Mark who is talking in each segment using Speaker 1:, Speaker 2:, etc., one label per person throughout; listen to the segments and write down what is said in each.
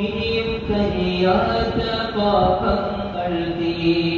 Speaker 1: ഇനിയും കഴിയാത്ത പാപങ്ങൾ തീരാ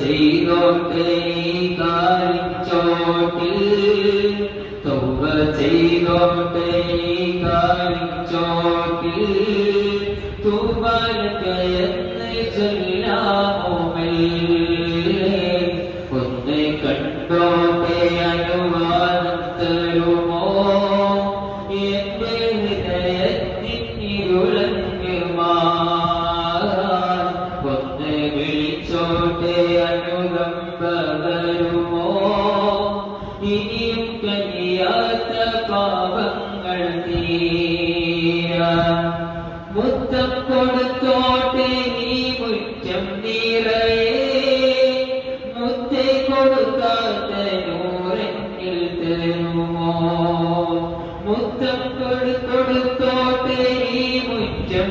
Speaker 1: ചെയ്തോട്ടെ ഈ കാലിച്ചോട്ടിൽ തൗബ ചെയ്തോട്ടെ ഈ കാലിച്ചോട്ടിൽ തൂബാലക്കയെന്ന് ചൊല്ലാമോ മെല്ലെ ഒന്ന് കണ്ടോട്ടെ അനുവാദം തരുമോ അനുകമ്പ വരുമോ ഇനിയും പാപങ്ങൾ തീരാ മുത്തം കൊടുത്തോട്ടെ നീ മുറ്റം നിറയെ മുത്തേ കൊടുക്കാത്ത നൂറെന്നിൽ തരുമോ മുത്തം കൊടു കൊടുത്തോട്ടെ നീ മുറ്റം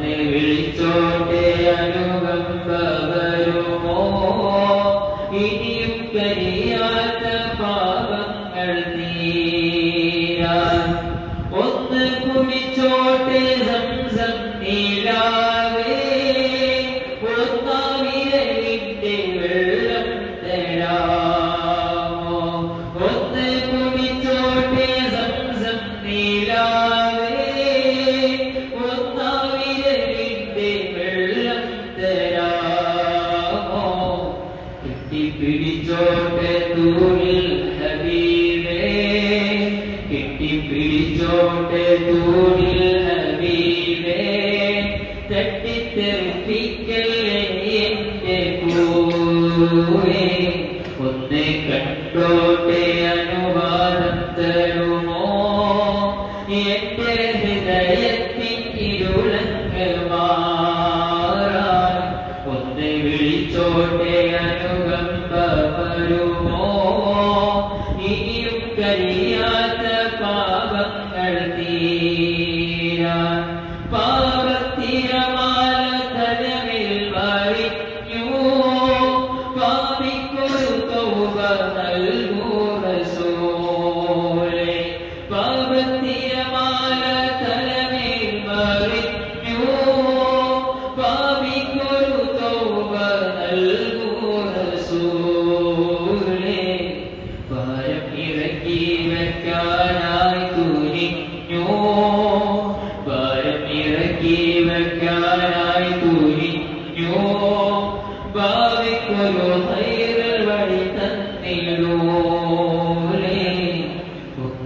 Speaker 1: വിളിച്ചോട്ടെ അനുകമ്പ കെട്ടിപ്പിടിച്ചോട്ടെ തൂണിൽ ഹബീബേ തട്ടിത്തെറിപ്പിക്കല്ലേ എന്റെ കൂടെ. ഒന്ന് കണ്ടോട്ടെ അനുവാദം തരുമോ? എന്റെ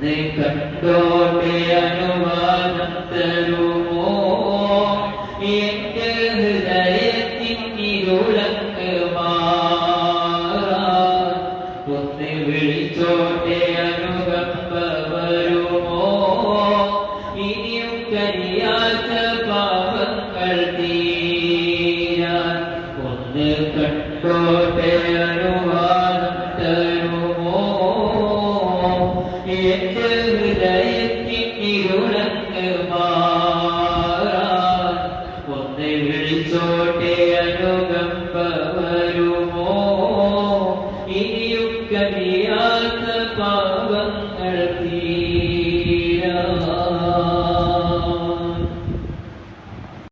Speaker 1: ഒന്ന് കണ്ടോട്ടെ എന്റെ ഹൃദയത്തിൻ ഇരുളങ്ങ്